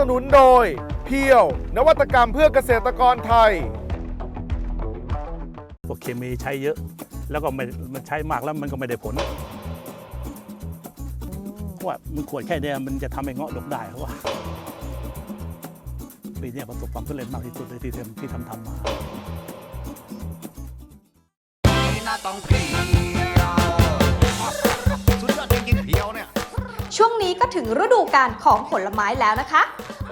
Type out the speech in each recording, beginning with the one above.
สนุนโดย เพียว นวัตกรรมเพื่อเกษตรกรไทย พวกเคมีใช้เยอะ แล้วก็ไม่มันใช้มากแล้วมันก็ไม่ได้ผลว่ามันขวดแค่เนี้ยมันจะทำให้เงาะดกได้เพราะว่าปีเนี้ยประสบความสำเร็จมากที่สุดเลยที่ทำที่ทำทำมา ก็ถึงฤดูกาลของผลไม้แล้วนะคะ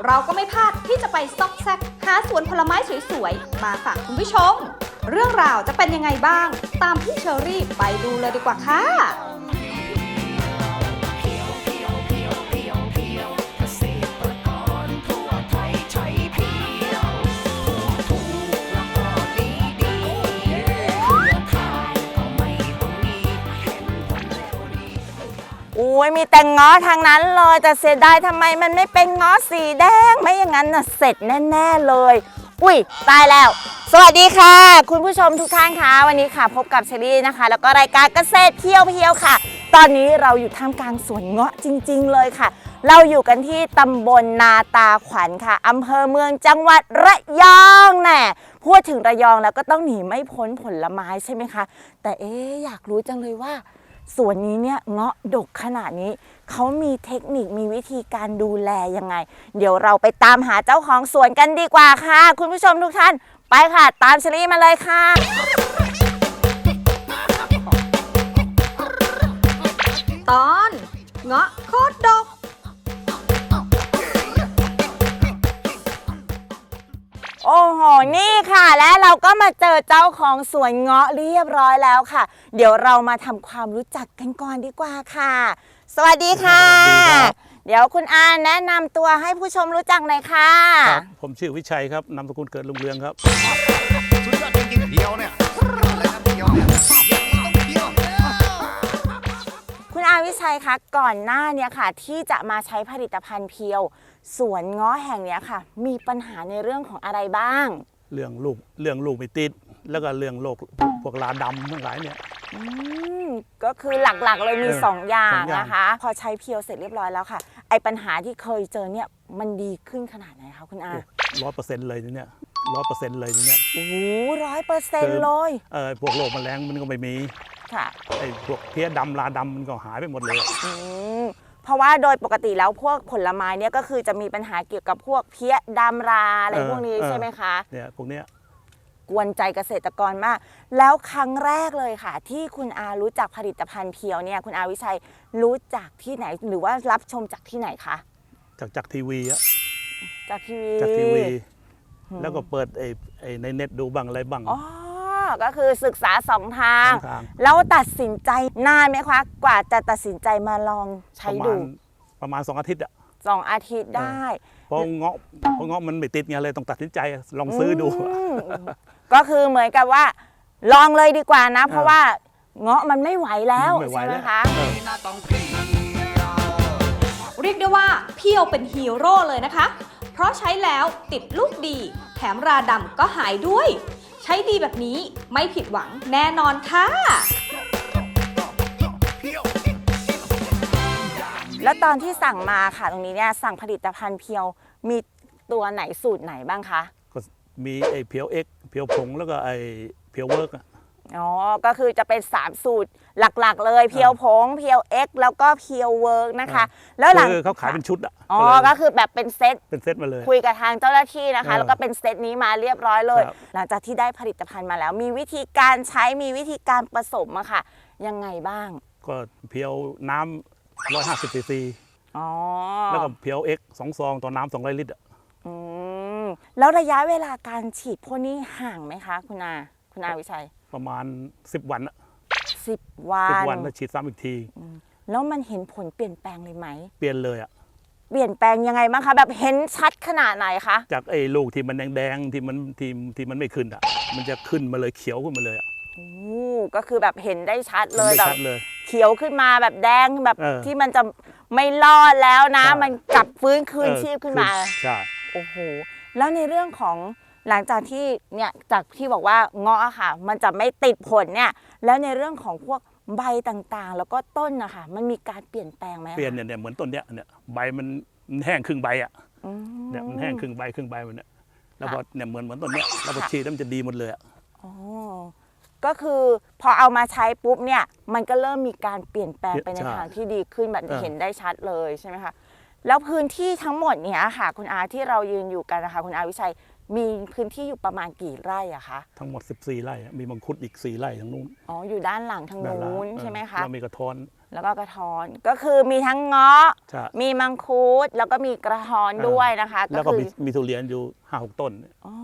เราก็ไม่พลาดที่จะไปซอกแซกหาสวนผลไม้สวยๆ มาฝากคุณผู้ชม เรื่องราวจะเป็นยังไงบ้าง ตามพี่เชอรี่ไปดูเลยดีกว่าค่ะ อุ้ยมีแต่ง้อทางนั้นเลยแต่เสียดายทำไมมันไม่เป็นง้อสีแดงไม่อย่างนั้นน่ะเสร็จแน่ๆเลย อุ้ยตายแล้ว สวัสดีค่ะ คุณผู้ชมทุกท่านคะวันนี้ค่ะ พบกับเชอรี่นะคะ แล้วก็รายการเกษตรเที่ยวเพียวค่ะ ตอนนี้เราอยู่ท่ามกลางสวนเงาะจริง ๆ เลยค่ะ เราอยู่กันที่ตำบลนาตาขวัญค่ะอำเภอเมืองจังหวัดระยองแน่พูดถึงระยองแล้วก็ต้องหนีไม่พ้นผลไม้ใช่ไหมคะ แต่เอ๊อยากรู้จังเลยว่า สวนนี้เนี่ยเงาะดกขนาดนี้ เขามีเทคนิคมีวิธีการดูแลยังไง เดี๋ยวเราไปตามหาเจ้าของสวนกันดีกว่าค่ะ คุณผู้ชมทุกท่าน ไปค่ะ ตามเชลี่มาเลยค่ะ ตอนเงาะโคตรดก โอ้โห นี่ค่ะ และเราก็มาเจอเจ้าของสวนเงาะเรียบร้อยแล้วค่ะ เดี๋ยวเรามาทำความรู้จักกันก่อนดีกว่าค่ะ สวัสดีค่ะ สวัสดีครับ เดี๋ยวคุณอาแนะนำตัวให้ผู้ชมรู้จักหน่อยค่ะ ครับผมชื่อวิชัยครับนามสกุลเกิดลุงเรืองครับ สุดยอดจริงๆเพียวเนี่ยอะไรนะเพียวเนี่ยอย่างนี้ต้องเพียวคุณอาวิชัยคะก่อนหน้าเนี้ค่ะ ที่จะมาใช้ผลิตภัณฑ์เพียว สวนเงาะแห่งเนี้ยค่ะ มีปัญหาในเรื่องของอะไรบ้าง เรื่องลูกเรื่องลูกไม่ติด แล้วก็เรื่องโรคพวกลาดำทั้งหลายเนี่ย อืมก็คือหลักๆเลยมี เออสองอย่างสองอย่าง นะคะ พอใช้เพียวเสร็จเรียบร้อยแล้วค่ะ ไอปัญหาที่เคยเจอเนี่ยมันดีขึ้นขนาดไหนคะคุณอาร้อยเปอร์เซ็นต์เลยทีเนี่ยร้อยเปอร์เซ็นต์เลยทีเนี่ยโอ้โหร้อยเปอร์เซ็นต์เลยเออพวกโรคแมลงมันก็ไม่มีค่ะไอ้พวกเพี้ยดำลาดำมันก็หายไปหมดเลย อืม เพราะว่าโดยปกติแล้วพวกผลไม้เนี่ยก็คือจะมีปัญหาเกี่ยวกับพวกเพี้ยดำราอะไรเออพวกนี้เออใช่ไหมคะ เนี่ยพวกเนี้ยกวนใจเกษตรกรมาก แล้วครั้งแรกเลยค่ะ ที่คุณอารู้จักผลิตภัณฑ์เพียวเนี่ยคุณอาวิชัยรู้จักที่ไหนหรือว่ารับชมจากที่ไหนคะจากจากทีวีอะจากทีวีจากทีวี แล้วก็เปิดไอ้ไอ้ในเน็ตดูบ้างอะไรบ้าง อ๋อ ก็คือศึกษาสองทาง สองทาง แล้วตัดสินใจนานไหมคะ กว่าจะตัดสินใจมาลองปใช้ระมาดูณประมาณสองอาทิตย์อะสองอาทิตย์ได้ เพราะเงาะเพราะเงาะมันไม่ติดไงเลยต้องตัดสินใจลองซื้อดู มก็คือเหมือนกับว่า ลองเลยดีกว่านะ เพราะเออว่าเงาะมันไม่ไหวแล้วไม่ไหวใช่ไหมแล้ว คะเออหน้าต้องเพียวเรียกได้ว่าเพียวเป็นฮีโร่เลยนะคะ เพราะใช้แล้วติดลูกดี แถมราดำก็หายด้วยใช้ดีแบบนี้ไม่ผิดหวังแน่นอนค่ะเพียวแล้วตอนที่สั่งมาค่ะตรงนี้เนี่ยสั่งผลิตภัณฑ์เพียวมีตัวไหนสูตรไหนบ้างคะ ก็มีไอ้เพียวเอ็กเพียวผงแล้วก็ไอ้เพียวเวิร์กอะ อ๋อ ก็คือจะเป็น 3 สูตรหลักๆ เลยเพียวผงเพียวเอ็กแล้วก็เพียวเวิร์กนะคะ แล้วหลังคือเขาขายเป็นชุดอะอ๋อก็เลยก็คือแบบเป็นเซตเป็นเซตมาเลย คุยกับทางเจ้าหน้าที่นะคะเออแล้วก็เป็นเซตนี้มาเรียบร้อยเลยครับหลังจากที่ได้ผลิตภัณฑ์มาแล้ว มีวิธีการใช้มีวิธีการผสมอะค่ะ ยังไงบ้าง ก็เพียวน้ำร้อยห้าสิบซีซีอ๋อแล้วก็เพียวเอ็กสองซองต่อน้ำสองร้อยลิตรอะอืมแล้วระยะเวลาการฉีดพ่นนี้ห่างไหมคะ คุณอาคุณอาวิชัย ประมาณสิบวันอะสิบวัสิบนวันแล้วฉีดซ้ำอีกที แล้วมันเห็นผลเปลี่ยนแปลงเลยไหม เปลี่ยนเลยอะเปลี่ยนแปลงยังไงบ้างคะแบบเห็นชัดขนาดไหนคะจากไอ้ลูกที่มันแดงๆที่มันที่ที่มันไม่ขึ้นอะมันจะขึ้นมาเลยเขียวขึ้นมาเลยอะโอ้ก็คือแบบเห็นได้ชัดเลยห็นแบได้บชัดเลย เขียวขึ้นมาแบบแดงแบบเออที่มันจะไม่รอดแล้วนะ ใช่ มันกลับฟื้นคืนเออชีพขึ้นมา ใช่ โอ้โห แล้วในเรื่องของ หลังจากที่เนี่ยจากที่บอกว่าเงาะอะค่ะ มันจะไม่ติดผลเนี่ย แล้วในเรื่องของพวกใบต่างๆ แล้วก็ต้นนะคะมันมีการเปลี่ยนแปลงไหมคะเปลี่ยนเนี่ยเนี่ยเหมือนต้นเนี้ยเนี่ยใบมันแห้งครึ่งใบอะอืม เนี่ยมันแห้งครึ่งใบครึ่งใบมันเนี่ยแล้วพอค่ะเนี่ยเหมือนเหมือนต้นเนี้ยแล้วพอค่ะ ฉีดแล้วมันจะดีหมดเลยอะอ๋อก็คือพอเอามาใช้ปุ๊บเนี่ย มันก็เริ่มมีการเปลี่ยนแปลงไปในทางที่ดีขึ้นแบบเห็นได้ชัดเลยใช่ไหมคะแล้วพื้นที่ทั้งหมดเนี้ยค่ะ คุณอาที่เรายืนอยู่กันนะคะคุณอาวิชัย มีพื้นที่อยู่ประมาณกี่ไร่อะคะ ทั้งหมด 14 ไร่อะมีมังคุดอีก 4 ไร่ทางนู้นอ๋อ อยู่ด้านหลังทางด้านหลังนู้นเออใช่ไหมคะ แล้วมีกระท้อน แล้วก็กระท้อน ก็คือมีทั้งเงาะ ใช่ มีมังคุด แล้วก็มีกระท้อนเออด้วยนะคะ แล้วก็คือมีมีทุเรียนอยู่ห้าหกต้น อ๋อ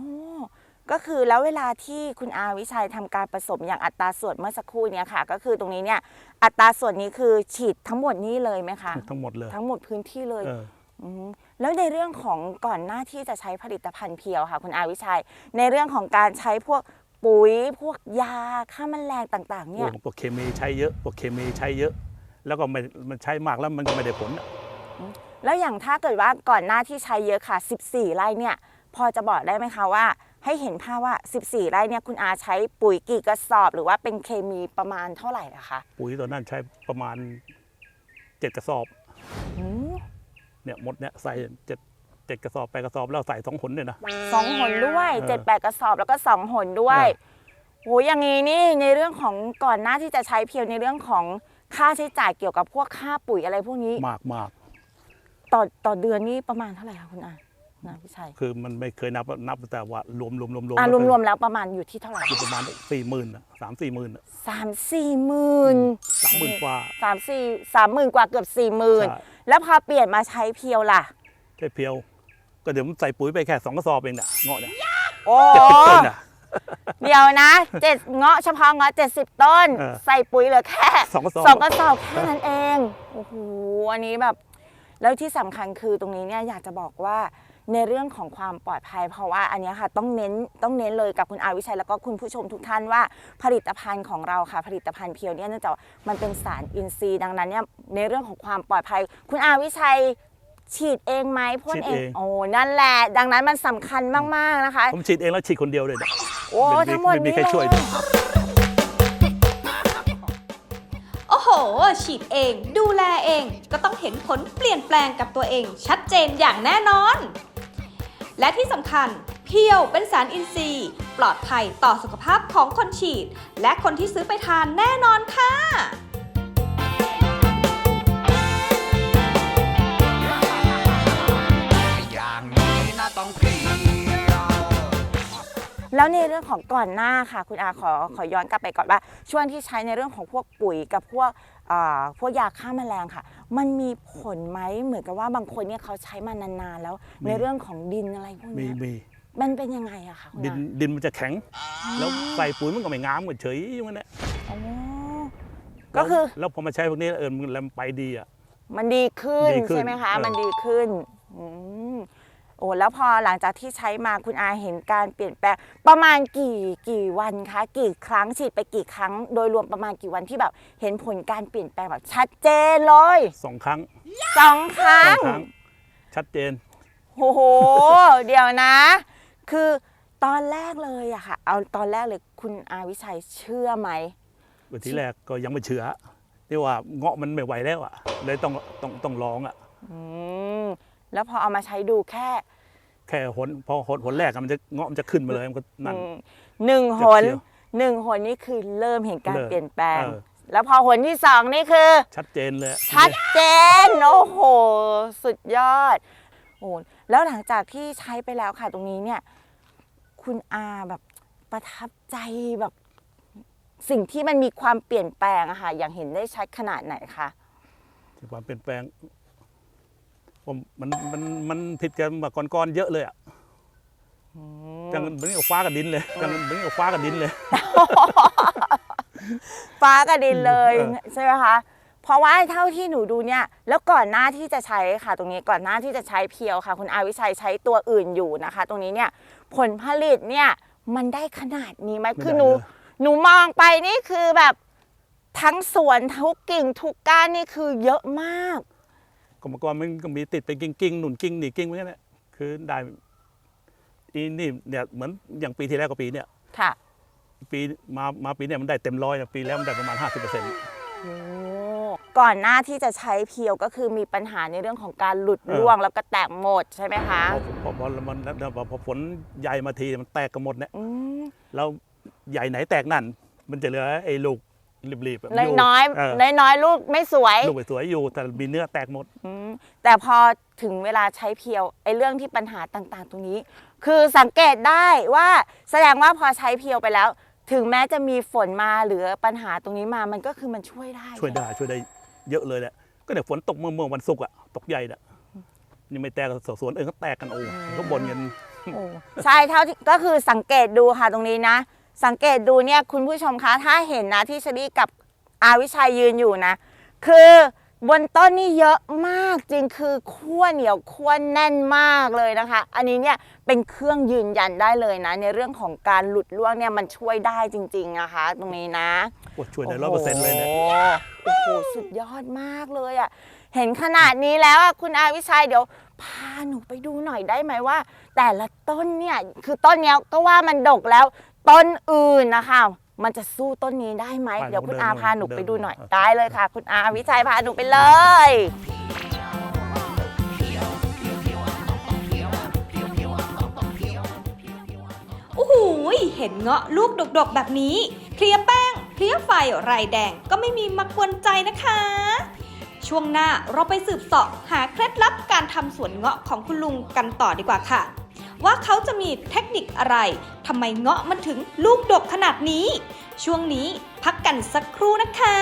ก็คือแล้วเวลาที่คุณอาวิชัยทำการผสมอย่างอัตราส่วนเมื่อสักครู่เนี้ค่ะ ก็คือตรงนี้เนี่ยอัตราส่วนนี้คือฉีดทั้งหมดนี้เลยไหมคะ ทั้งหมดเลย ทั้งหมดพื้นที่เลย เออม แล้วในเรื่องของก่อนหน้าที่จะใช้ผลิตภัณฑ์เพียวค่ะ คุณอาวิชัย ในเรื่องของการใช้พวกปุ๋ยพวกยาฆ่าแมลงต่างๆเนี่ยโอ้พวกเคมีใช้เยอะพวกเคมีใช้เยอะ แล้วก็ไม่มันใช้มากแล้วมันก็ไม่ได้ผลอะแล้วอย่างถ้าเกิดว่าก่อนหน้าที่ใช้เยอะค่ะ 14 ไร่เนี่ย พอจะบอกได้ไหมคะว่า ให้เห็นภาพว่า 14 ไร่เนี่ยคุณอาใช้ปุ๋ยกี่กระสอบ หรือว่าเป็นเคมีประมาณเท่าไหร่นะคะ ปุ๋ยตอนนั้นใช้ประมาณเจ็ดกระสอบอืม เนี่ยหมดเนี่ยใส่เจ็ดเจ็ดกระสอบแปดกระสอบแล้วใส่สองผลเนี่ยนะ สองหนด้วยเออ เจ็ดแปดกระสอบแล้วก็สองหนด้วยเออโหอย่างนี้นี่ในเรื่องของก่อนหน้าที่จะใช้เพียวในเรื่องของค่าใช้จ่ายเกี่ยวกับพวกค่าปุ๋ยอะไรพวกนี้มากมากต่อต่อเดือนนี่ประมาณเท่าไหร่คะคุณอาคุณอาพี่ชัยคือมันไม่เคยนับนับแต่ว่ารวมรวมรวมรวมอ่ารวมๆแล้วประมาณอยู่ที่เท่าไหร่อยู่ประมาณสี่หมื่นสามสี่หมื่นสามสี่หมื่นสามหมื่นกว่า สามสี่สามหมื่นกว่าเกือบสี่หมื่น ใช่ แล้วพอเปลี่ยนมาใช้เพียวล่ะใช่เพียว ก็เดี๋ยวมันใส่ปุ๋ยไปแค่สองกระสอบเองเนี่ยเงาะเนี่ยโอ้เจ็ดสิบต้นอะ เดี๋ยวนะเจ็ดเงาะเฉพาะเงาะเจ็ดสิบต้น เออใส่ปุ๋ยเหลือแค่สองกระสอบสองกระสอบแค่นั้นเองโอ้โหอันนี้แบบ แล้วที่สำคัญคือตรงนี้เนี่ยอยากจะบอกว่า ในเรื่องของความปลอดภัย เพราะว่าอันเนี้ยค่ะต้องเน้นต้องเน้นเลยกับคุณอาวิชัยแล้วก็คุณผู้ชมทุกท่านว่าผลิตภัณฑ์ของเราค่ะ ผลิตภัณฑ์เพียวเนี่ยเนื่องจากว่ามันเป็นสารอินทรีย์ดังนั้นเนี่ยในเรื่องของความปลอดภัย คุณอาวิชัยฉีดเองไหมพ่นฉีดเอเองงโอ้นั่นแหละ ดังนั้นมันสำคัญมากๆนะคะ ผมฉีดเองแล้วฉีดคนเดียวเลยเนี่ยโอ้ไม่ทั้งหมดไม่มีนี้ใครช่วยเลด้วยยโอ้โห ฉีดเอง ดูแลเอง ก็ต้องเห็นผลเปลี่ยนแปลงกับตัวเอง ชัดเจนอย่างแน่นอน และที่สำคัญเพียวเป็นสารอินทรีย์ ปลอดภัยต่อสุขภาพของคนฉีด และคนที่ซื้อไปทานแน่นอนค่ะต้องเพียวแล้วในเรื่องของก่อนหน้าค่ะ คุณอาขอขอย้อนกลับไปก่อนว่า ช่วงที่ใช้ในเรื่องของพวกปุ๋ยกับพวก พวกยาฆ่าแมลงค่ะ มันมีผลไหมเหมือนกับว่าบางคนเนี่ยเขาใช้มานานๆแล้วมีในเรื่องของดินอะไรพวกมีเนี้ยมีมันเป็นยังไงอะคะคุณดินอาดินมันจะแข็ง แล้วใส่ปุ๋ยมันก็ไม่งามเหมือนเฉยอย่างนั้นแหละอ๋อก็คือ แล้วแล้วพอมาใช้พวกนี้เออมันแล้วมันไปดีอะ มันดีขึ้นดีขึ้นใช่ไหมคะ เออ มันดีขึ้นอืม โอ้แล้วพอหลังจากที่ใช้มาคุณอาเห็นการเปลี่ยนแปลงประมาณกี่กี่วันคะ กี่ครั้งฉีดไปกี่ครั้ง โดยรวมประมาณกี่วันที่แบบ เห็นผลการเปลี่ยนแปลงแบบชัดเจนเลยสองครั้งสองครั้สองงครั้ง ชัดเจน โอ้โห เดี๋ยวนะ คือตอนแรกเลยอะค่ะ เอาตอนแรกเลยคุณอาวิชัยเชื่อไหม วันที่แรกก็ยังไม่เชื่อที่ว่าเงาะมันไม่ไหวแล้วอะเลยต้องต้องต้องลองอะอืม แล้วพอเอามาใช้ดูแค่ แค่หนพอหนหนแรกอะมันจะเงาะมันจะขึ้นมาเลยมันก็นั่น อืมหนึ่งหนจะเคี้ยวหนึ่งหนนี่คือเริ่มเห็นการเริ่มเปลี่ยนแปลง เออ แล้วพอหนที่สองนี่คือ ชัดเจนเลยชัดเจนโอ้โห สุดยอดโอ้แล้วหลังจากที่ใช้ไปแล้วค่ะตรงนี้เนี่ย คุณอาแบบประทับใจแบบ สิ่งที่มันมีความเปลี่ยนแปลงอะค่ะ อย่างเห็นได้ชัดขนาดไหนคะ ความเปลี่ยนแปลง ผมมันมันมันผิดกันมาก่อนๆเยอะเลยอะจังเหมือนกับฟ้ากับดินเลยจังเหมือนกับฟ้ากับดินเลย ฟ้ากับดินเลยเออใช่ไหมคะเพราะว่าเท่าที่หนูดูเนี่ย แล้วก่อนหน้าที่จะใช้ค่ะ ตรงนี้ก่อนหน้าที่จะใช้เพียวค่ะ คุณอาวิชัยใช้ตัวอื่นอยู่นะคะ ตรงนี้เนี่ย ผลผลิตเนี่ย มันได้ขนาดนี้ไหมไม่คือได้หนูเลยหนูมองไปนี่คือแบบทั้งสวนทุกกิ่งทุกก้านนี่คือเยอะมาก ก็เมื่อก่อนมันก็มีติดเป็นกิ้งๆหนุนกิ้งหนีกิ้งเหมือนกันแหละคือได้อีนี่เนี่ยเหมือนอย่างปีที่แล้วกับปีเนี่ยค่ะ ปีมามาปีเนี่ยมันได้เต็มร้อยนะปีแล้วมันได้ประมาณ 50%โอ้ก่อนหน้าที่จะใช้เพียวก็คือมีปัญหาในเรื่องของการหลุดร่วงแล้วก็แตกหมดใช่ไหมคะพอพอพอมันพอพอฝนใหญ่มาทีมันแตกกันหมดเนี่ยอืมแล้วใหญ่ไหนแตกนั่น มันจะเหลือไอ้ลูก รีบๆอะน้อยน้อยเออน้อยน้อยๆลูกไม่สวย ลูกสวยๆอยู่แต่มีเนื้อแตกหมด อืมแต่พอถึงเวลาใช้เพียวไอ้เรื่องที่ปัญหาต่างๆ ตรงนี้ คือสังเกตได้ว่าแสดงว่าพอใช้เพียวไปแล้ว ถึงแม้จะมีฝนมาหรือปัญหาตรงนี้มามันก็คือมันช่วยได้ ช่วยได้ช่วยได้เยอะเลยแหละก็เนี่ยฝนตกเมื่อเมื่อวันศุกร์อะตกใหญ่อะยังไม่แตกสวนอื่นก็แตกกันโอ้เขาบ่นกัน โอ้ใช่เท่าที่ก็คือสังเกตดูค่ะตรงนี้นะ สังเกตดูเนี่ยคุณผู้ชมคะ ถ้าเห็นนะที่เชลี่กับอาวิชัยยืนอยู่นะ คือบนต้นนี่เยอะมากจริงคือขั้วเหนียวขั้วแน่นมากเลยนะคะ อันนี้เนี่ยเป็นเครื่องยืนยันได้เลยนะ ในเรื่องของการหลุดร่วงเนี่ยมันช่วยได้จริง ๆนะคะ ตรงนี้นะโอ้ช่วยได้ร้อยเปอร์เซ็นต์เลยเนี่ยโอ้โหสุดยอดมากเลยอะ่ะเห็นขนาดนี้แล้วอะคุณอาวิชัยเดี๋ยวพาหนูไปดูหน่อยได้ไหมว่า แต่ละต้นเนี่ยคือต้นเนี้ยก็ว่ามันดกแล้ว ต้นอื่นนะคะ มันจะสู้ต้นนี้ได้ไหม ไปเดี๋ยวคุณเดินอาเดินพาหนูเดินไปดูหน่อยเดินได้เลยค่ะ คุณอาวิชัยพาหนูไปเลย โอ้โหยเห็นเงาะลูกดกๆแบบนี้ เคลียร์แป้ง เคลียร์ไฟไรแดงก็ไม่มีมากวนใจนะคะ ช่วงหน้าเราไปสืบเสาะหาเคล็ดลับการทำสวนเงาะของคุณลุงกันต่อดีกว่าค่ะ ว่าเขาจะมีเทคนิคอะไรทำไมเงาะมันถึงลูกดกขนาดนี้ ช่วงนี้พักกันสักครู่นะคะ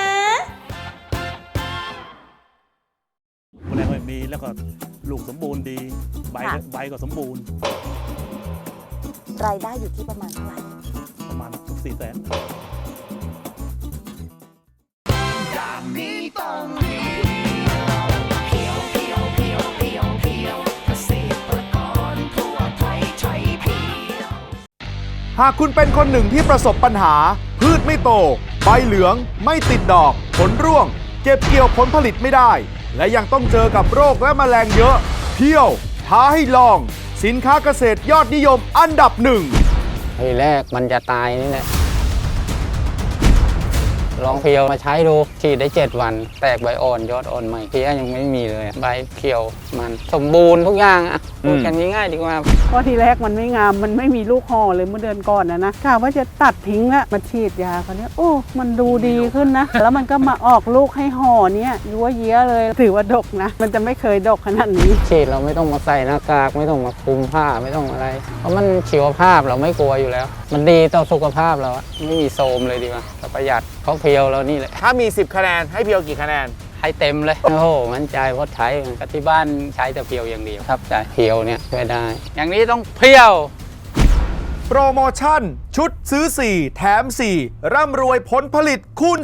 แมลงไม่มีแล้วก็ลูกสมบูรณ์ดี ใบค่ะ ใบก็สมบูรณ์ รายได้อยู่ที่ประมาณเท่าไหร่ ประมาณสี่แสน อย่างนี้ต้องเหากคุณเป็นคนหนึ่งที่ประสบปัญหา พืชไม่โต ใบเหลือง ไม่ติดดอก ผลร่วง เก็บเกี่ยวผลผลิตไม่ได้ และยังต้องเจอกับโรคและแมลงเยอะเพี้ยว ท้าให้ลอง สินค้าเกษตรยอดนิยมอันดับหนึ่งไอ้แรกมันจะตายนี่แหละ ลองเพียวมาใช้ดูฉีดได้ 7 วัน แตกใบอ่อนยอดอ่อนใหม่เพี้ยยังไม่มีเลยอะใบเขียวมันสมบูรณ์ทุกอย่างอะพูดกันง่ายๆดีกว่าเพราะทีแรกมันไม่งามมันไม่มีลูกห่อเลยเมื่อเดือนก่อนนะนะกะว่าจะตัดทิ้งละมาฉีดยาเขาวเนี้ยโอ้มันดูดีขึ้นนะ แล้วมันก็มาออกลูกให้ห่อเนี้ยยัวเยี้ยเลย ถือว่าดกนะ มันจะไม่เคยดกขนาดนี้ฉีดเราไม่ต้องมาใส่หน้ากากไม่ต้องมาคลุมผ้าไม่ต้องอะไร เพราะมันชีวภาพเราไม่กลัวอยู่แล้ว มันดีต่อสุขภาพเราอะไม่มีโทรมเลยดีกว่าแต่ประหยัด เพราะเพียวเรานี่แหละ ถ้ามี 10 คะแนนให้เพียวกี่คะแนน ให้เต็มเลย โอ้โหมั่นใจเพราะใช้มันก็ที่บ้านใช้แต่เพียวอย่างเดียวครับใจเพียวเนี่ยช่วยได้ อย่างนี้ต้องเพียว โปรโมชั่น ชุดซื้อ 4 แถม 4 ร่ำรวยผลผลิตคูณ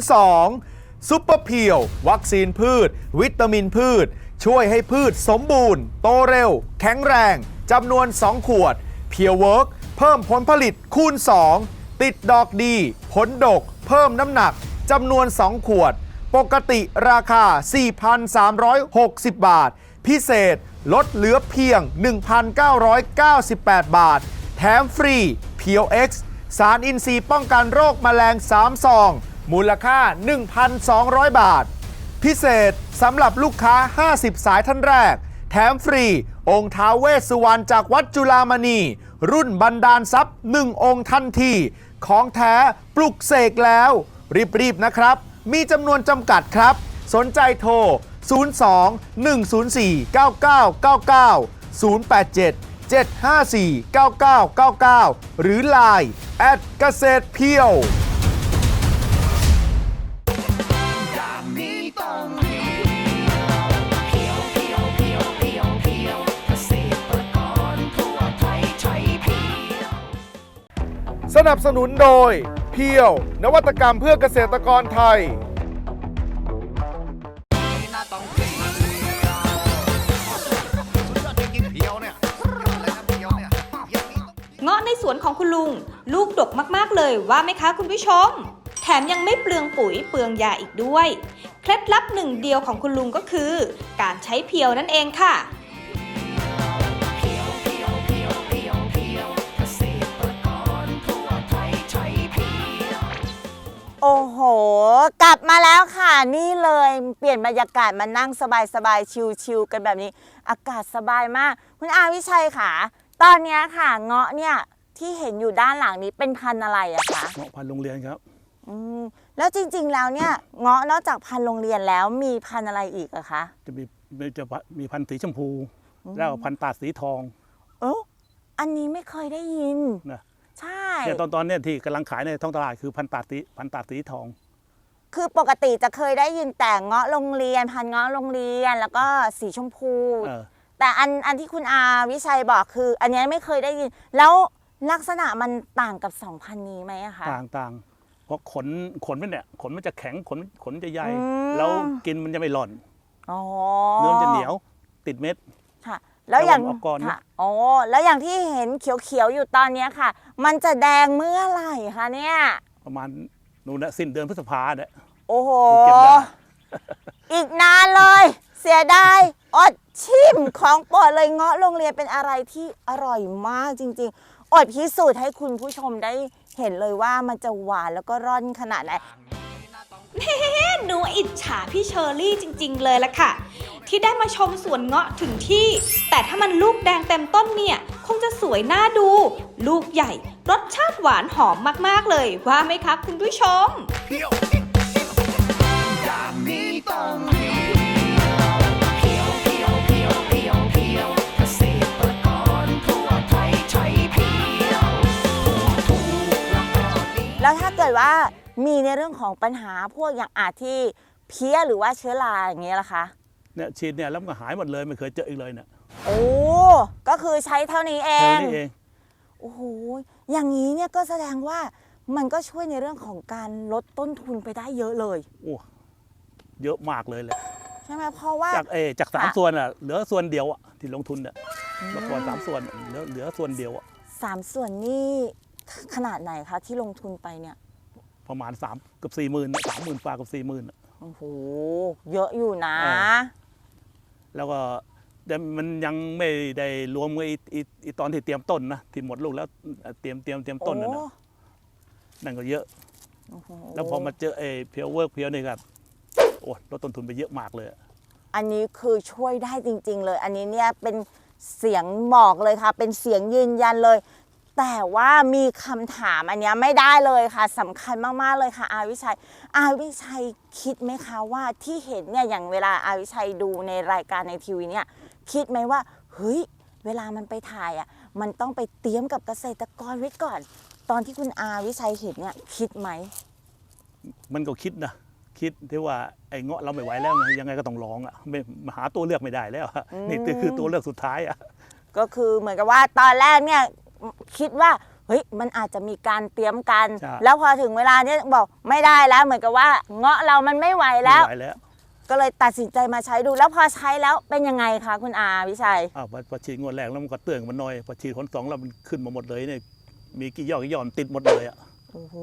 2 ซุปเปอร์เพียว วัคซีนพืช วิตามินพืช ช่วยให้พืชสมบูรณ์ โตเร็ว แข็งแรงจำนวน 2 ขวดเพียวเวิร์กเพิ่มผลผลิตคูณ 2 ติดดอกดี ผลดก เพิ่มน้ำหนักจำนวน 2 ขวด ปกติราคา 4,360 บาท พิเศษลดเหลือเพียง 1,998 บาท แถมฟรีเพียว X สารอินทรีย์ป้องกันโรคแมลง 3 ซอง มูลค่า 1,200 บาท พิเศษสำหรับลูกค้า 50 สายท่านแรก แถมฟรี องค์ท้าเวสสุวรรณจากวัดจุฬามณี รุ่นบันดาลทรัพย์ 1 องค์ทันที ของแท้ปลุกเสกแล้ว รีบ ๆ นะครับ มีจำนวนจำกัดครับ สนใจโทร 02 104 9999 087 754 9999 หรือ Line แอดเกษตรเพียว สนับสนุนโดย เพียว นวัตกรรมเพื่อเกษตรกรไทยนี่น่าต้องเพียวสุดยอดจริงๆเพียวเนี่ยสุดยอดเลยนะเพียวเนี่ยอย่างนี้ต้องเงาะในสวนของคุณลุง ลูกดกมากๆเลยว่าไหมคะคุณผู้ชม แถมยังไม่เปลืองปุ๋ยเปลืองยาอีกด้วย เคล็ดลับหนึ่งเดียวของคุณลุงก็คือ การใช้เพียวนั่นเองค่ะ โอ้โห กลับมาแล้วค่ะนี่เลยเปลี่ยนบรรยากาศมานั่งสบายๆชิลๆกันแบบนี้ อากาศสบายมาก คุณอาวิชัยค่ะ ตอนเนี้ยค่ะเงาะเนี่ยที่เห็นอยู่ด้านหลังนี้เป็นพันธุ์อะไรอะคะเงาะพันธุ์โรงเรียนครับอืมแล้วจริงๆแล้วเนี่ยเงาะนอกจากพันธุ์โรงเรียนแล้วมีพันธุ์อะไรอีกอะคะจะมีมีจะมีพันธุ์สีชมพู แล้วก็พันธุ์ตาดสีทอง เอออันนี้ไม่เคยได้ยินนะ ใช่ เนี่ยตอนตอนเนี้ยที่กำลังขายในท้องตลาดคือพันธุ์ตาดสีพันธุ์ตาดสีทอง คือปกติจะเคยได้ยินแต่เงาะโรงเรียน พันธุ์เงาะโรงเรียนแล้วก็สีชมพู เออ แต่อันอันที่คุณอาวิชัยบอกคือ อันเนี้ยไม่เคยได้ยิน แล้วลักษณะมันต่างกับสองพันนี้ไหมอะคะ ต่างต่างเพราะขนขนมันเนี่ยขนมันจะแข็งขนขนจะใหญ่ อืม แล้วกินมันจะไม่หล่อน อ๋อ เนื้อมันจะเหนียว ติดเม็ดค่ะ แล้วอย่างแต่ว่าออกก่อนนะค่ะอ๋อแล้วอย่างที่เห็นเขียวๆอยู่ตอนเนี้ยค่ะ มันจะแดงเมื่อไหร่คะเนี่ย ประมาณนู่นนะสิ้นเดือนพฤษภาเนี่ย โอ้โห เก็บได้ อีกนานเลย เสียดายอดชิมของโปรดเลยเงาะโรงเรียนเป็นอะไรที่อร่อยมากจริง ๆ อดพิสูจน์ให้คุณผู้ชมได้เห็นเลยว่ามันจะหวานแล้วก็ร่อนขนาดไหน หนูอิจฉาพี่เชอรี่จริง ๆ เลยละค่ะ ที่ได้มาชมสวนเงาะถึงที่ แต่ถ้ามันลูกแดงเต็มต้นเนี่ย คงจะสวยน่าดู ลูกใหญ่ รสชาติหวานหอมมากๆเลยว่าไหมคะคุณผู้ชม แล้วถ้าเกิดว่า มีในเรื่องของปัญหาพวกอย่างอาจที่เพี้ยหรือว่าเชื้อราอย่างเงี้ยล่ะคะ เนี่ยฉีดเนี่ยแล้วมันก็หายหมดเลยไม่เคยเจออีกเลยเนี่ยโอ้ก็คือใช้เท่านี้เอแค่ง นี้เอง โอ้โห อย่างนี้เนี่ยก็แสดงว่ามันก็ช่วยในเรื่องของการลดต้นทุนไปได้เยอะเลย โอ้เยอะมากเลยแหละ ใช่ไหมเพราะว่า จากเออจากสามค่ะ ส่วนอะเหลือส่วนเดียวอะที่ลงทุนอะเมื่อก่อนสามส่วนอะเหลือเหลือส่วนเดียวอะสามส่วนนี่ขนาดไหนคะที่ลงทุนไปเนี่ย ประมาณสามเกือบสี่หมื่นสามหมื่นฝ่ากับสี่หมื่นโอ้โห เยอะอยู่นะอ่าแล้วก็แต่มันยังไม่ได้รวมกับไอ้ไอ้ไอ้ตอนที่เตรียมต้นนะที่หมดลูกแล้วเตรียมเตรียมเตรียมต้นนั่นโอ้นะนั่นก็เยอะ โอ้โหแล้วพอมาเจอไอ้เพียวเวิร์กเพียวนี่ครับโอ้ลดต้นทุนไปเยอะมากเลยอะ อันนี้คือช่วยได้จริง ๆ เลย อันนี้เนี่ยเป็นเสียงบอกเลยค่ะ เป็นเสียงยืนยันเลย แต่ว่ามีคำถามอันเนี้ยไม่ได้เลยค่ะสำคัญมากๆเลยค่ะ อาวิชัย อาวิชัยคิดไหมคะว่าที่เห็นเนี่ยอย่างเวลาอาวิชัยดูในรายการในทีวีเนี่ยคิดไหมว่าเฮ้ยเวลามันไปถ่ายอะมันต้องไปเตรียมกับเกษตรกรไว้ก่อน ตอนที่คุณอาวิชัยเห็นเนี่ยคิดไหม มันก็คิดนะคิดที่ว่าไอ้เงาะเราไม่ไหวแล้วไงยังไงก็ต้องลองอะไม่หาตัวเลือกไม่ได้แล้วอะนี่คือตัวเลือกสุดท้ายอะก็คือเหมือนกับว่าตอนแรกเนี่ย คิดว่าเฮ้ยมันอาจจะมีการเตรียมกัน ใช่ แล้วพอถึงเวลาเนี่ยบอกไม่ได้แล้วเหมือนกับว่า เงาะเรามันไม่ไหวแล้ว ไม่ไหวแล้วก็เลยตัดสินใจมาใช้ดูแล้วพอใช้แล้วเป็นยังไงคะคุณอาวิชัย อ้าวพอพอฉีดงวดแรกแล้วมันก็เตือนมันหน่อยพอฉีดคนสองแล้วมันขึ้นมาหมดเลยเนี่ยมีกี่ยอดกี่ยอดติดหมดเลยอะโอ้โห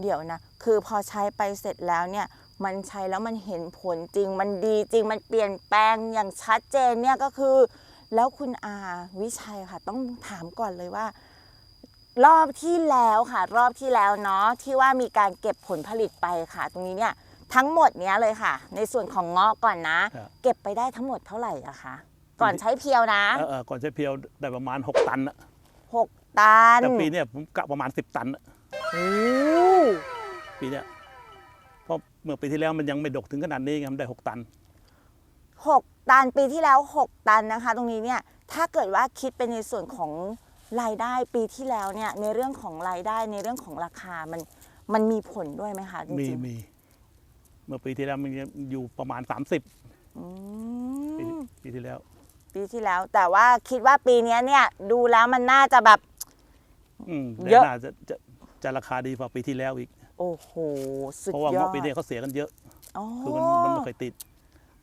เดี๋ยวนะ คือพอใช้ไปเสร็จแล้วเนี่ย มันใช้แล้วมันเห็นผลจริง มันดีจริง มันเปลี่ยนแปลงอย่างชัดเจนเนี่ยก็คือ แล้วคุณอาวิชัยค่ะ ต้องถามก่อนเลยว่า รอบที่แล้วค่ะ รอบที่แล้วเนาะที่ว่ามีการเก็บผลผลิตไปค่ะ ตรงนี้เนี่ยทั้งหมดเนี้ยเลยค่ะ ในส่วนของเงาะก่อนนะ ครับ เก็บไปได้ทั้งหมดเท่าไหร่อะคะก่อนใช้เพียวนะเออเออก่อนใช้เพียวได้ประมาณ 6 ตันอะหกตันแต่ปีเนี้ยผมกะประมาณ 10 ตันอะโอ้ปีเนี้ยเพราะเมื่อปีที่แล้วมันยังไม่ดกถึงขนาดนี้ไงมันได้ 6 ตัน หกตันปีที่แล้ว 6 ตันนะคะ ตรงนี้เนี่ยถ้าเกิดว่าคิดเป็นในส่วนของรายได้ปีที่แล้วเนี่ยในเรื่องของรายได้ในเรื่องของราคามันมันมีผลด้วยไหมคะจมีริงมี เมื่อปีที่แล้วมันยังอยู่ประมาณ 30ๆอืปีมปีที่แล้ว ปีที่แล้ว แต่ว่าคิดว่าปีเนี้ยเนี่ยดูแล้วมันน่าจะแบบ อืมเยอะแต่น่าจะจะจะราคาดีกว่าปีที่แล้วอีก โอ้โหสุดเพราะว่ายอเงาะดปีนี้เขาเสียกันเยอะอ๋อคือมันมันไม่เคยติด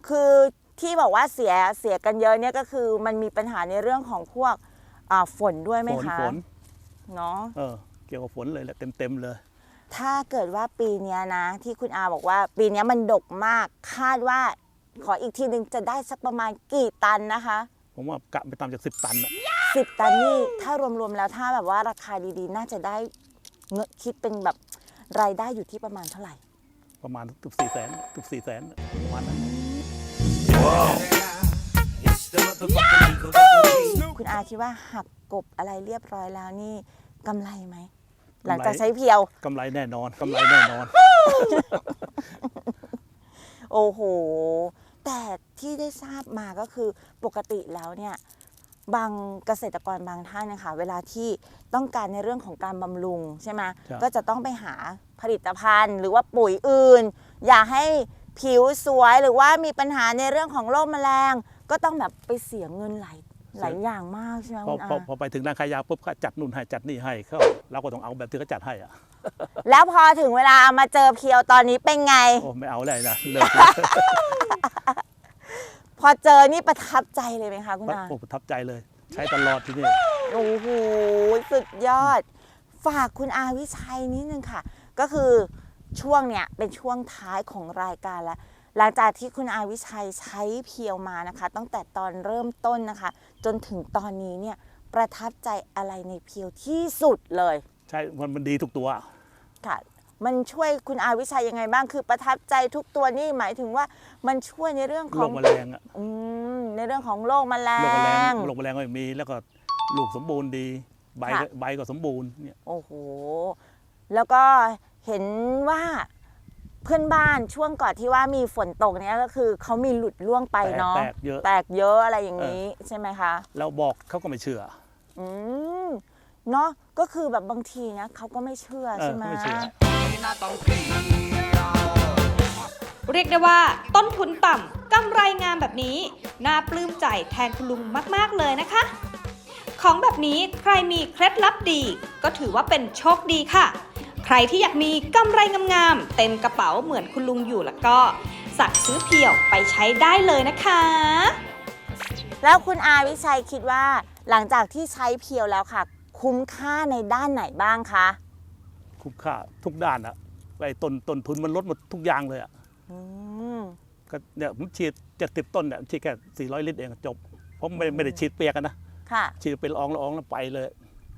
คือ ที่บอกว่าเสียเสียกันเยอะเนี่ยก็คือมันมีปัญหาในเรื่องของพวกอ่าฝนด้วยไหมฝนคะฝนเนาะเออเกี่ยวกับฝนเลยแหละเต็มเต็มๆเลย ถ้าเกิดว่าปีเนี้ยนะ ที่คุณอาบอกว่าปีเนี้ยมันดกมากคาดว่าขออีกทีหนึ่งจะได้สักประมาณกี่ตันนะคะผมว่ากะไปตามจาก10ตันอะ10ตันนี่ถ้ารวมๆแล้วถ้าแบบว่าราคาดีๆ น่าจะได้เงนคิดเป็นแบบรายได้อยู่ที่ประมาณเท่าไหร่ ประมาณเกือบสี่แสนเกือบสี่แสนประมาณนั้น คุณอาคิดว่าหักกบอะไรเรียบร้อยแล้วนี่กำไรไหมกำไรหลังจากใช้เพียว กำไรแน่นอนกำไรแน่นอน โอ้โห แต่ที่ได้ทราบมาก็คือปกติแล้วเนี่ย บางเกษตรกรบางท่านนะคะ เวลาที่ต้องการในเรื่องของการบำรุงใช่ไหมครับก็จะต้องไปหาผลิตภัณฑ์ หรือว่าปุ๋ยอื่น อย่าให้ ผิวสวยหรือว่ามีปัญหาในเรื่องของโรคแมลง ก็ต้องแบบไปเสียเงินหลายหลายอย่างมากใช่ไหมพอคุณอาพอพอไปถึงร้านขายยาปุ๊บเขาจัดนู่นให้จัดนี่ให้เขาเราก็ต้องเอาแบบที่เขาจัดให้อะแล้วพอถึงเวลามาเจอเพียวตอนนี้เป็นไง โอ้ไม่เอาเลยนะเลิกพอเจอนี่ประทับใจเลยไหมคะคุณอา โอ้ประทับใจเลย ใช้ตลอดที่นี่ โอ้โห สุดยอด ฝากคุณอาวิชัยนิดนึงค่ะ ก็คือ ช่วงเนี้ยเป็นช่วงท้ายของรายการแล้วหลังจากที่คุณอาวิชัยใช้เพียวมานะคะ ตั้งแต่ตอนเริ่มต้นนะคะ จนถึงตอนนี้เนี่ยประทับใจอะไรในเพียวที่สุดเลย ใช่มันมันดีทุกตัวค่ะ มันช่วยคุณอาวิชัยยังไงบ้างคือประทับใจทุกตัวนี่หมายถึงว่ามันช่วยในเรื่องขโรองคแมลงอะอืมในเรื่องของโรคแมลโรคแมลงง โรคแมลงก็ไม่มีแล้วก็ลูกสมบูรณ์ดี ใบค่ะ ก็ใบก็สมบูรณ์เนี่ยโอ้โห แล้วก็ เห็นว่าเพื่อนบ้านช่วงก่อนที่ว่ามีฝนตกเนี่ยก็คือเขามีหลุดล่วงไปแตกเนาะแตกเยอะแตกเยอะอะไรอย่างนี้ใช่ไหมคะแล้วบอกเขาก็ไม่เชื่อ อืมเนาะก็คือแบบบางทีนะเขาก็ไม่เชื่อเออใช่ไหมเขาไม่เชื่อเรียกได้ว่าต้นทุนต่ำกำไรงามแบบนี้น่าปลื้มใจแทนคุณลุงมาก ๆ เลยนะคะ ของแบบนี้ใครมีเคล็ดลับดี ก็ถือว่าเป็นโชคดีค่ะ ใครที่อยากมีกำไรงามๆเต็มกระเป๋าเหมือนคุณลุงอยู่แล้วก็สั่งซื้อเพียวไปใช้ได้เลยนะคะ แล้วคุณอาวิชัยคิดว่า หลังจากที่ใช้เพียวแล้วค่ะ คุ้มค่าในด้านไหนบ้างคะคุ้มค่าทุกด้านอะไอ้ต้นต้นทุนมันลดหมดทุกอย่างเลยอะอืมก็เนี่ยผมฉีดเจ็ดสิบต้นเนี่ยฉีดแค่สี่ร้อยลิตรเองจบผมไม่ไม่ได้ฉีดเปียกกันนะค่ะฉีดเป็นละอองละอองแล้วไปเลย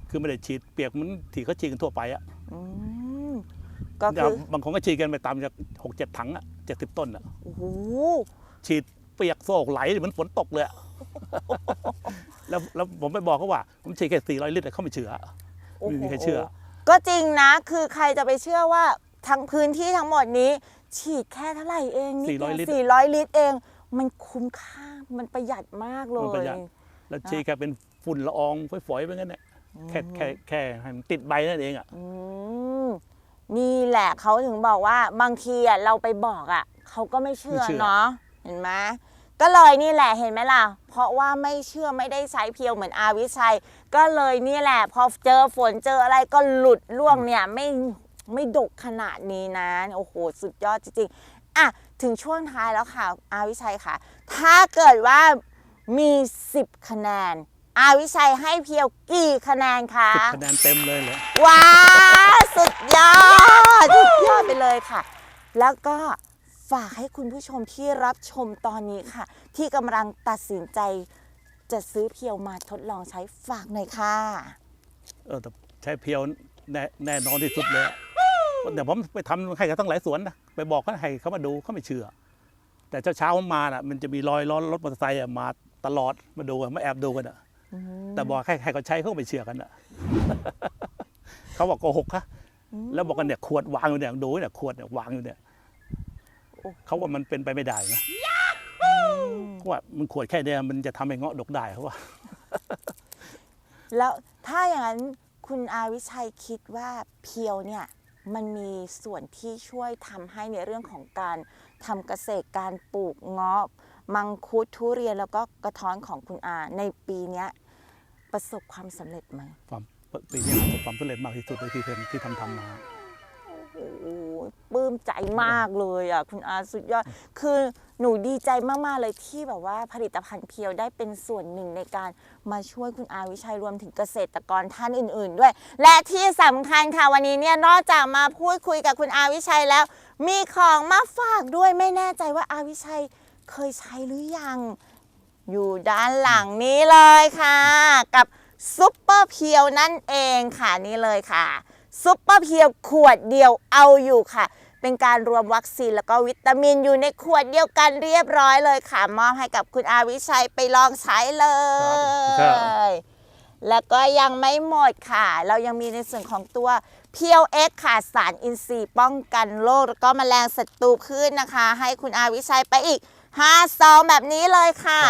คือไม่ได้ฉีดเปียกเหมันที่เขาฉีดกันทั่วไปอะอืม ก็อย่าคือ บางคนก็ฉีดกันไปตามจากหกเจ็ดถังอะเจ็ดสิบต้นอะโอ้โหฉีดเปียกโซกไหลเหมือนฝนตกเลยอะแล้วแล้วผมไปบอกเขาว่า ผมฉีดแค่สี่ร้อยลิตรอะเขาไม่เชื่อโอ้โหไม่มีใครเชื่อ ก็จริงนะ คือใครจะไปเชื่อว่าทั้งพื้นที่ทั้งหมดนี้ ฉีดแค่เท่าไหร่เองนี่400ลิตร สี่ร้อยลิตรเอง มันคุ้มค่ามันประหยัดมากเลมันประยหยัดแล้วฉีดแค่เป็นฝุ่นละอองฝอยๆไปงั้นเนี่ยแค่แค่แค่ให้มันติดใบนั่นเองอะอืม นี่แหละเขาถึงบอกว่าบางทีอะเราไปบอกอะเขาก็ไม่เชื่อ เนาะเห็นไหมก็เลยนี่แหละเห็นไหมล่ะ เพราะว่าไม่เชื่อไม่ได้ใช้เพียวเหมือนอาวิชัย ก็เลยนี่แหละ พอเจอฝนเจออะไรก็หลุดล่วงเนี่ยไม่ไม่ดกขนาดนี้นะโอ้โหสุดยอดจริงๆอะถึงช่วงท้ายแล้วค่ะอาวิชัยค่ะ ถ้าเกิดว่ามี 10 คะแนน อาวิชัยให้เพียวกี่คะแนนคะ สิบคะแนนเต็มเลยเลยว้าว สุดยอดสุดยอดไปเลยค่ะ แล้วก็ฝากให้คุณผู้ชมที่รับชมตอนนี้ค่ะ ที่กำลังตัดสินใจจะซื้อเพียวมาทดลองใช้ฝากหน่อยค่ะ เออแต่ใช้เพียวแน่แน่นอนที่สุดเลยเดี๋ยวผมไปทำให้เขาตั้งหลายสวนนะไปบอกเขาให้เขามาดูเขาไม่เชื่อ แต่เช้าเช้ามมาน่ะ มันจะมีรอยล้อรถมอเตอร์ไซค์อะมาตลอดมาดูอะมาแอบดูกันอะแต่บอกให้ใครเขาใช้เขาก็ไม่เชื่อกันอะ เขาบอกโกหกค่ะ แล้วบอกกันเนี่ยขวดวางอยู่เนี่ยดูเนี่ยขวดเนี่ยวางอยู่เนี่ยเขาว่ามันเป็นไปไม่ได้นะเขาว่ามันขวดแค่เนี้ยมันจะทำให้เงาะดกได้เขาว่า แล้วถ้าอย่างนั้นคุณอาวิชัยคิดว่าเพียวเนี่ยมันมีส่วนที่ช่วยทำให้ในเรื่องของการทำเกษตรการปลูกเงาะมังคุดทุเรียนแล้วก็กระท้อนของคุณอาในปีเนี้ยประสบความสำเร็จไหมความ ปีนี้ประสบความสำเร็จมากที่สุดเลยที่ที่ทำทำมาโอ้โหปลื้มใจมากเลยอะคุณอาสุดยอด คือหนูดีใจมาก ๆ เลยที่แบบว่าผลิตภัณฑ์เพียวได้เป็นส่วนหนึ่งในการมาช่วยคุณอาวิชัยรวมถึงเกษตรกรท่านอื่น ๆ ด้วย และที่สำคัญค่ะวันนี้เนี่ยนอกจากมาพูดคุยกับคุณอาวิชัยแล้ว มีของมาฝากด้วยไม่แน่ใจว่าอาวิชัยเคยใช้หรือยัง อยู่ด้านหลังนี้เลยค่ะ กับ ซุปเปอร์เพียวนั่นเองค่ะนี่เลยค่ะซุปเปอร์เพียวขวดเดียวเอาอยู่ค่ะ เป็นการรวมวัคซีนแล้วก็วิตามินอยู่ในขวดเดียวกันเรียบร้อยเลยค่ะ มอบให้กับคุณอาวิชัยไปลองใช้เลครับยแล้วก็ยังไม่หมดค่ะ เรายังมีในส่วนของตัวเพียวเอ็กค่ะสารอินทรีย์ป้องกันโรคแล้วก็แมลงศัตรูพืชนะคะ ให้คุณอาวิชัยไปอีก5ซองแบบนี้เลยค่ะ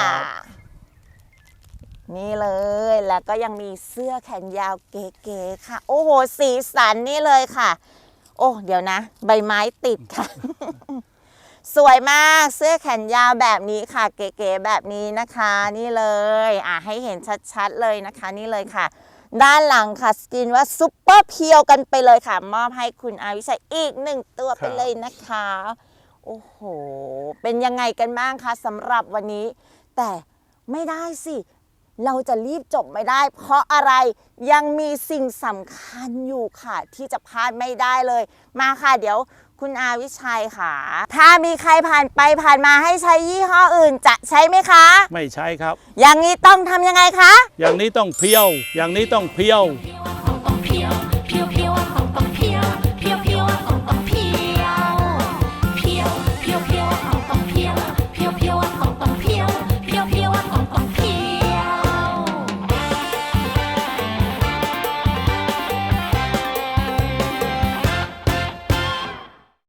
นี่เลยแล้วก็ยังมีเสื้อแขนยาวเก๋ๆค่ะ โอ้โห สีสันนี่เลยค่ะ โอ้เดี๋ยวนะ ใบไม้ติดค่ะ สวยมากเสื้อแขนยาวแบบนี้ค่ะ เก๋ๆแบบนี้นะคะ นี่เลยอะให้เห็นชัดๆเลยนะคะ นี่เลยค่ะ ด้านหลังค่ะสกินว่าซุปเปอร์เพียวกันไปเลยค่ะ มอบให้คุณอาวิชัยอีกหนึ่งตัวไปเลยนะคะ โอ้โห เป็นยังไงกันบ้างคะสำหรับวันนี้ แต่ไม่ได้สิ เราจะรีบจบไม่ได้ เพราะอะไรยังมีสิ่งสำคัญอยู่ค่ะ ที่จะพลาดไม่ได้เลย มาค่ะเดี๋ยวคุณอาวิชัยค่ะ ถ้ามีใครผ่านไปผ่านมาให้ใช้ยี่ห้ออื่นจะใช้ไหมคะ ไม่ใช่ครับ อย่างนี้ต้องทำยังไงคะ อย่างนี้ต้องเพียว อย่างนี้ต้องเพียวเ